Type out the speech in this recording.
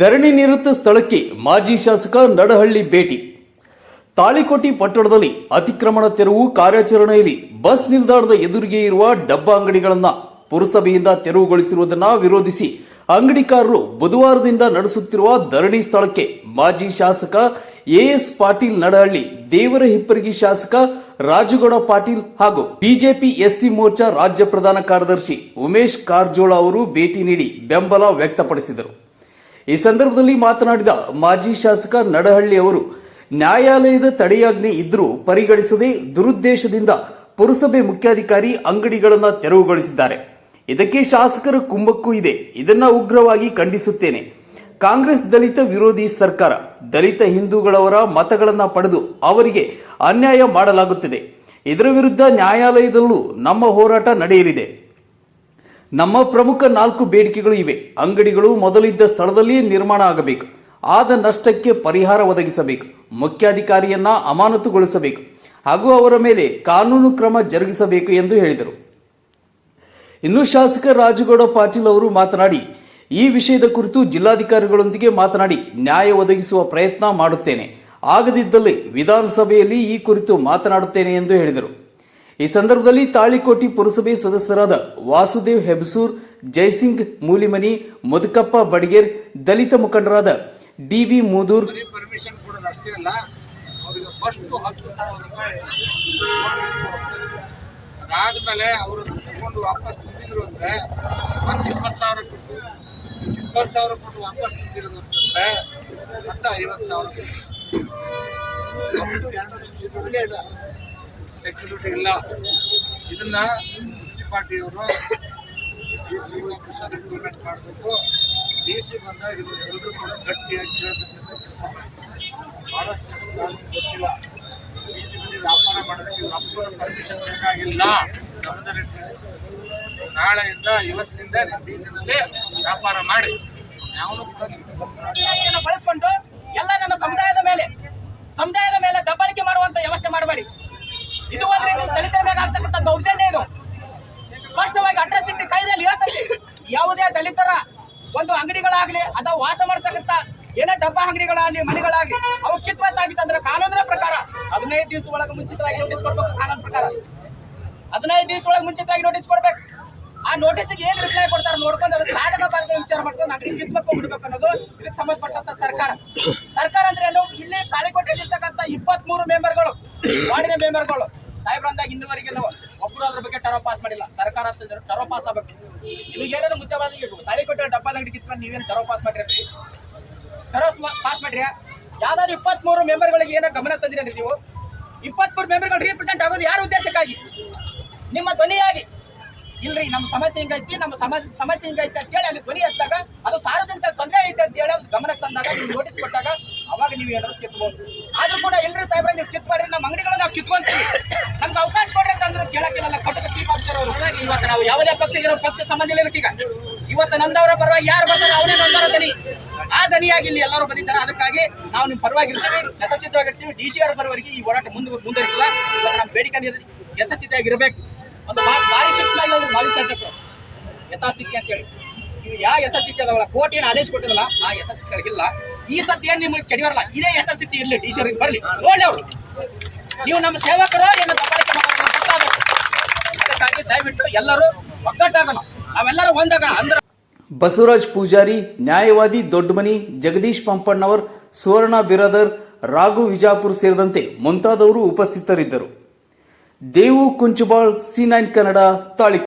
ಧರಣಿ ನಿರತ ಸ್ಥಳಕ್ಕೆ ಮಾಜಿ ಶಾಸಕ ನಡಹಳ್ಳಿ ಭೇಟಿ. ತಾಳಿಕೋಟಿ ಪಟ್ಟಣದಲ್ಲಿ ಅತಿಕ್ರಮಣ ತೆರವು ಕಾರ್ಯಾಚರಣೆಯಲ್ಲಿ ಬಸ್ ನಿಲ್ದಾಣದ ಎದುರಿಗೆ ಇರುವ ಡಬ್ಬ ಅಂಗಡಿಗಳನ್ನ ಪುರಸಭೆಯಿಂದ ತೆರವುಗೊಳಿಸಿರುವುದನ್ನು ವಿರೋಧಿಸಿ ಅಂಗಡಿಕಾರರು ಬುಧವಾರದಿಂದ ನಡೆಸುತ್ತಿರುವ ಧರಣಿ ಸ್ಥಳಕ್ಕೆ ಮಾಜಿ ಶಾಸಕ ಎಎಸ್ ಪಾಟೀಲ್ ನಡಹಳ್ಳಿ, ದೇವರ ಹಿಪ್ಪರಗಿ ಶಾಸಕ ರಾಜುಗೌಡ ಪಾಟೀಲ್ ಹಾಗೂ ಬಿಜೆಪಿ ಎಸ್ಸಿ ಮೋರ್ಚಾ ರಾಜ್ಯ ಪ್ರಧಾನ ಕಾರ್ಯದರ್ಶಿ ಉಮೇಶ್ ಕಾರಜೋಳ ಅವರು ಭೇಟಿ ನೀಡಿ ಬೆಂಬಲ ವ್ಯಕ್ತಪಡಿಸಿದರು. ಈ ಸಂದರ್ಭದಲ್ಲಿ ಮಾತನಾಡಿದ ಮಾಜಿ ಶಾಸಕ ನಡಹಳ್ಳಿ ಅವರು ನ್ಯಾಯಾಲಯದ ತಡೆಯಾಜ್ಞೆ ಇದ್ರೂ ಪರಿಗಣಿಸದೆ ದುರುದ್ದೇಶದಿಂದ ಪುರಸಭೆ ಮುಖ್ಯಾಧಿಕಾರಿ ಅಂಗಡಿಗಳನ್ನು ತೆರವುಗೊಳಿಸಿದ್ದಾರೆ. ಇದಕ್ಕೆ ಶಾಸಕರ ಕುಂಭಕ್ಕೂ ಇದೆ. ಇದನ್ನ ಉಗ್ರವಾಗಿ ಖಂಡಿಸುತ್ತೇನೆ. ಕಾಂಗ್ರೆಸ್ ದಲಿತ ವಿರೋಧಿ ಸರ್ಕಾರ, ದಲಿತ ಹಿಂದೂಗಳವರ ಮತಗಳನ್ನು ಪಡೆದು ಅವರಿಗೆ ಅನ್ಯಾಯ ಮಾಡಲಾಗುತ್ತಿದೆ. ಇದರ ವಿರುದ್ಧ ನ್ಯಾಯಾಲಯದಲ್ಲೂ ನಮ್ಮ ಹೋರಾಟ ನಡೆಯಲಿದೆ. ನಮ್ಮ ಪ್ರಮುಖ ನಾಲ್ಕು ಬೇಡಿಕೆಗಳು ಇವೆ. ಅಂಗಡಿಗಳು ಮೊದಲಿದ್ದ ಸ್ಥಳದಲ್ಲಿಯೇ ನಿರ್ಮಾಣ ಆಗಬೇಕು. ಆದ ನಷ್ಟಕ್ಕೆ ಪರಿಹಾರ ಒದಗಿಸಬೇಕು. ಮುಖ್ಯಾಧಿಕಾರಿಯನ್ನ ಅಮಾನತುಗೊಳಿಸಬೇಕು. ಹಾಗೂ ಅವರ ಮೇಲೆ ಕಾನೂನು ಕ್ರಮ ಜರುಗಿಸಬೇಕು ಎಂದು ಹೇಳಿದರು. ಇನ್ನು ಶಾಸಕ ರಾಜುಗೌಡ ಪಾಟೀಲ್ ಅವರು ಮಾತನಾಡಿ, ಈ ವಿಷಯದ ಕುರಿತು ಜಿಲ್ಲಾಧಿಕಾರಿಗಳೊಂದಿಗೆ ಮಾತನಾಡಿ ನ್ಯಾಯ ಒದಗಿಸುವ ಪ್ರಯತ್ನ ಮಾಡುತ್ತೇನೆ. ಆಗದಿದ್ದಲ್ಲಿ ವಿಧಾನಸಭೆಯಲ್ಲಿ ಈ ಕುರಿತು ಮಾತನಾಡುತ್ತೇನೆ ಎಂದು ಹೇಳಿದರು. ಈ ಸಂದರ್ಭದಲ್ಲಿ ತಾಳಿಕೋಟಿ ಪುರಸಭೆ ಸದಸ್ಯರಾದ ವಾಸುದೇವ್ ಹೆಬ್ಸೂರ್ ಜಯಸಿಂಗ್ ಮೂಲಿಮನಿ ಮದುಕಪ್ಪ ಬಡಗೇರ್, ದಲಿತ ಮುಖಂಡರಾದ ಮೂದೂರ್. ಹತ್ತು ಸಾವಿರ ರೂಪಾಯಿ ಅದಾದ್ಮೇಲೆ ಅವರು ತಗೊಂಡು ವಾಪಸ್ ತುಂಬಿದ್ರು ಅಂದ್ರೆ ಮತ್ತೆ ಇಪ್ಪತ್ತು ಸಾವಿರ ಕೊಟ್ಟು, ಇಪ್ಪತ್ತು ಸಾವಿರ ಕೊಟ್ಟು ವಾಪಸ್ ತುಂಬಿರೋದು ಅಂತಂದ್ರೆ ಮತ್ತೆ ಐವತ್ತು ಸಾವಿರ ಕೊಟ್ಟು ಎರಡು ನಿಮಿಷದಲ್ಲೇ ಇಲ್ಲ ಸೆಕ್ಯೂರಿಟಿ ಇಲ್ಲ. ಇದನ್ನ ಮುನ್ಸಿಪಾಲ್ಟಿಯವರು ಸಿ ಇಂಪ್ಲಿಮೆಂಟ್ ಮಾಡಬೇಕು. ಡಿ ಸಿ ಬಂದಾಗ ಎಲ್ಲರೂ ಕೂಡ ಗಟ್ಟಿಯಾಗಿ ಕೇಳತಕ್ಕಂಥ ಭಾಳಷ್ಟು ವ್ಯಾಪಾರ ಮಾಡೋದಕ್ಕೆ ನಮ್ಮಗಳ ಪರ್ಮಿಷನ್ ಬೇಕಾಗಿಲ್ಲ. ನಾಳೆ ನಾಳೆಯಿಂದ ಇವತ್ತಿನಿಂದ ನಿಮ್ಮ ಬೀದಿನಲ್ಲಿ ವ್ಯಾಪಾರ ಮಾಡಿ. ಕೂಡ ಬಳಸ್ಕೊಂಡು ಎಲ್ಲ ನನ್ನ ಸಮುದಾಯದ ಮೇಲೆ ಸಮುದಾಯದ ಮೇಲೆ ದಬ್ಬಾಳಿಕೆ ಮಾಡುವಂತ ವ್ಯವಸ್ಥೆ ಮಾಡಬೇಡಿ ಇದು ಒಂದು ರೀತಿ ದಲಿತರ ಮೇಲೆ ಆಗ್ತಕ್ಕಂಥ ದೌರ್ಜನ್ಯ ಇದು. ಸ್ಪಷ್ಟವಾಗಿ ಅಡ್ರೆಸ್ ಇಟ್ಟು ಕೈದಲ್ಲಿ ಹೇಳ್ತೈತಿ. ಯಾವುದೇ ದಲಿತರ ಒಂದು ಅಂಗಡಿಗಳಾಗ್ಲಿ ಅಥವಾ ವಾಸ ಮಾಡ್ತಕ್ಕಂಥ ಏನೋ ಡಬ್ಬ ಅಂಗಡಿಗಳಾಗ್ಲಿ, ಮನೆಗಳಾಗ್ಲಿ, ಅವು ಕಿತ್ವತ್ತಾಗಿತ್ತಂದ್ರೆ ಕಾನೂನಿನ ಪ್ರಕಾರ ಹದಿನೈದು ದಿವಸ ಒಳಗೆ ಮುಂಚಿತವಾಗಿ ನೋಟಿಸ್ ಕೊಡ್ಬೇಕು ಕಾನೂನು ಪ್ರಕಾರ. ಹದಿನೈದು ದಿವಸ ಒಳಗೆ ಮುಂಚಿತವಾಗಿ ನೋಟಿಸ್ ಕೊಡ್ಬೇಕು. ಆ ನೋಟಿಸ್ಗೆ ಏನ್ ರಿಪ್ಲೈ ಕೊಡ್ತಾರೆ ನೋಡ್ಕೊಂಡು ಅದಕ್ಕೆ ಸಾಧಕ ಬಾಧಕ ವಿಚಾರ ಮಾಡ್ಕೊಂಡು ಅಂಗಡಿ ಕಿತ್ಬೇಕು ಬಿಡ್ಬೇಕು ಅನ್ನೋದು ಇದಕ್ಕೆ ಸಂಬಂಧಪಟ್ಟಂತ ಸರ್ಕಾರ. ಸರ್ಕಾರ ಅಂದ್ರೆ ಇಲ್ಲಿ ತಾಳಿಕೋಟೆಯಲ್ಲಿ ಇರ್ತಕ್ಕಂಥ ಇಪ್ಪತ್ತ್ ಮೆಂಬರ್ಗಳು ವಾರ್ಡಿನ ಮೆಂಬರ್ಗಳು ಸಾಹೇಬ್ರಂದಾಗ ಇನ್ನುವರೆಗೆ ನಾವು ಒಬ್ಬರು ಅದ್ರ ಬಗ್ಗೆ ಟರೋ ಪಾಸ್ ಮಾಡಿಲ್ಲ. ಸರ್ಕಾರ ಅಂತ ಟರೋ ಪಾಸ್ ಆಗಬೇಕು. ನಿಮಗೆ ಏನಾದ್ರು ಮುಖ್ಯವಾದ ಬಾದಿಗೆ ತಾಳಿ ಕೊಟ್ಟ ಅಂಗಡಿ ಕಿತ್ಕೊಂಡು ನೀವೇನು ಟರೋ ಪಾಸ್ ಮಾಡಿರಿ ಟರೋ ಪಾಸ್ ಮಾಡ್ರಿ ಯಾವ್ದಾದ್ರು ಇಪ್ಪತ್ಮೂರು ಮೆಂಬರ್ಗಳಿಗೆ ಏನೋ ಗಮನ ತಂದಿರಿ ನೀವು? ಇಪ್ಪತ್ಮೂರು ಮೆಂಬರ್ಗಳು ರೀಪ್ರೆಸೆಂಟ್ ಆಗೋದು ಯಾರ ಉದ್ದೇಶಕ್ಕಾಗಿ? ನಿಮ್ಮ ಧ್ವನಿಯಾಗಿ. ಇಲ್ರಿ, ನಮ್ಮ ಸಮಸ್ಯೆ ಹಿಂಗೈತಿ? ನಮ್ಮ ಸಮಸ್ಯೆ ಸಮಸ್ಯೆ ಹಿಂಗೈತಿ ಅಂತ ಹೇಳಿ ಅಲ್ಲಿ ಧ್ವನಿ ಎತ್ತಾಗ ಅದು ಸಾರ್ವಜನಿಕ ತೊಂದರೆ ಐತೆ ಅಂತ ಹೇಳಿ ಅದು ಗಮನಕ್ಕೆ ತಂದಾಗ ನೀವು ನೋಟಿಸ್ ಅವಾಗ ನೀವು ಏನಾದ್ರು ಕಿತ್ಕೊಂಡು ಆದ್ರೂ ಕೂಡ ಇಲ್ರಿ ಸಾಹೇಬ್ರೆ, ನೀವು ಕಿತ್ ಮಾಡ್ರಿ ನಮ್ಮ ಅಂಗಡಿಗಳನ್ನ ನಾವು ಕಿತ್ಕೊಂತೀವಿ. ನಮ್ಗೆ ಅವಕಾಶ ಕೊಡ್ರಿ ಅಂತಂದ್ರೆ ಕೇಳಕ್ಕಿಲ್ಲ ಕಟ್ಟಕ ಚೀಫ್ ಆಫೀಸರ್ ಅವರು. ಇವತ್ತು ನಾವು ಯಾವುದೇ ಇರೋ ಪಕ್ಷ ಸಂಬಂಧ ಇಲ್ಲ ಈಗ. ಇವತ್ತು ನಂದವರ ಪರವಾಗಿ ಯಾರು ಬರ್ತಾರೆ ಅವನೇ ನಂದವರ ದನಿ. ಆ ದನಿಯಾಗಿ ಇಲ್ಲಿ ಎಲ್ಲರೂ ಬಂದಿದ್ದಾರೆ. ಅದಕ್ಕಾಗಿ ನಾವು ನಿಮ್ಮ ಪರವಾಗಿ ಇರ್ತೀವಿ ಸತಸಿದ್ಧವಾಗಿರ್ತೀವಿ ಡಿ ಸಿ ಆರ್ ಪರವಾಗಿ ಈ ಹೋರಾಟ ಮುಂದೆ ಮುಂದುವರಿಸಿಲ್ಲ ಇವತ್ತು ನಮ್ಮ ಬೇಡಿಕೆ ಯಥಾಸ್ಥಿತಿಯಾಗಿರ್ಬೇಕು. ಒಂದು ಭಾರಿ ಶಿಕ್ಷಣ ಮಾಜಿ ಶಾಸಕರು. ಅಂತೇಳಿ. ನೀವು ಯಾವ ಯಥಸ್ಥಿತಿ ಅದಾವಲ್ಲ ಕೋರ್ಟ್ ಏನು ಆದೇಶ ಕೊಟ್ಟಿರಲ್ಲ ಆ ಯಥಸ್ಥಿತಿಗಳಿಗಿಲ್ಲ ಈ ಸತಿ ಏನು ನಿಮಗೆ ಕೆಡಿಯೋರಲ್ಲ, ಇದೇ ಯಥಸ್ಥಿತಿ ಇರಲಿ ಡಿ ಸಿ ಬರಲಿ ನೋಡಿ ಅವರು. ನೀವು ನಮ್ಮ ಸೇವಕರು ಏನು ಅದಕ್ಕಾಗಿ ದಯವಿಟ್ಟು ಎಲ್ಲರೂ ಒಗ್ಗಟ್ಟಾಗೋಣ. ನಾವೆಲ್ಲರೂ ಒಂದಾಗ ಅಂದ್ರೆ ಬಸವರಾಜ್ ಪೂಜಾರಿ, ನ್ಯಾಯವಾದಿ ದೊಡ್ಡಮನಿ, ಜಗದೀಶ್ ಪಂಪಣ್ಣವರ್, ಸುವರ್ಣ ಬಿರಾದರ್, ರಾಘು ವಿಜಾಪುರ್ ಸೇರಿದಂತೆ ಮುಂತಾದವರು ಉಪಸ್ಥಿತರಿದ್ದರು. ದೇವು ಕುಂಚುಬಾಳ್, ಸಿ ನೈನ್ ಕನ್ನಡ ತಾಳಿ